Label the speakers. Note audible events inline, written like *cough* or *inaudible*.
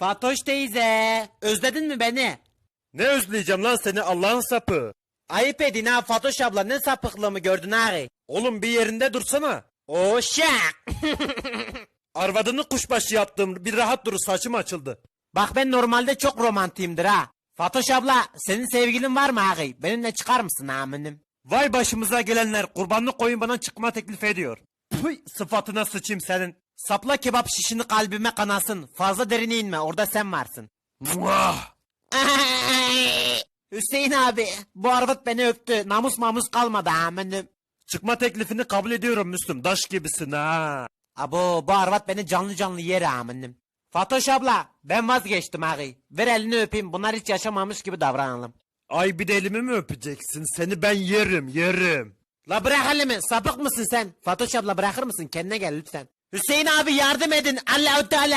Speaker 1: Fatoş teyze. Özledin mi beni?
Speaker 2: Ne özleyeceğim lan seni Allah'ın sapı.
Speaker 1: Ayıp edin ha Fatoş abla ne sapıklığımı gördün ağabey.
Speaker 2: Oğlum bir yerinde dursana.
Speaker 1: O şak. *laughs*
Speaker 2: Arvadını kuşbaşı yaptım. Bir rahat dur saçım açıldı.
Speaker 1: Bak ben normalde çok romantiyimdir ha. Fatoş abla senin sevgilin var mı ağabey? Benimle çıkar mısın aminim?
Speaker 2: Vay başımıza gelenler kurbanlık koyun bana çıkma teklif ediyor. Pıy sıfatına sıçayım senin.
Speaker 1: Sapla kebap şişini kalbime kanasın. Fazla derine inme orada sen varsın.
Speaker 2: Muah! *laughs*
Speaker 1: Hüseyin abi bu arvat beni öptü. Namus mamus kalmadı aminim.
Speaker 2: Çıkma teklifini kabul ediyorum Müslüm. Daş gibisin ha.
Speaker 1: Abo bu arvat beni canlı canlı yer aminim. Fatoş abla ben vazgeçtim ağabey. Ver elini öpeyim bunlar hiç yaşamamış gibi davranalım.
Speaker 2: Ay bir de elimi mi öpeceksin? Seni ben yerim yerim.
Speaker 1: La bırak elimi sapık mısın sen? Fatoş abla bırakır mısın kendine gel lütfen. Hüseyin abi yardım edin Allahu Teala.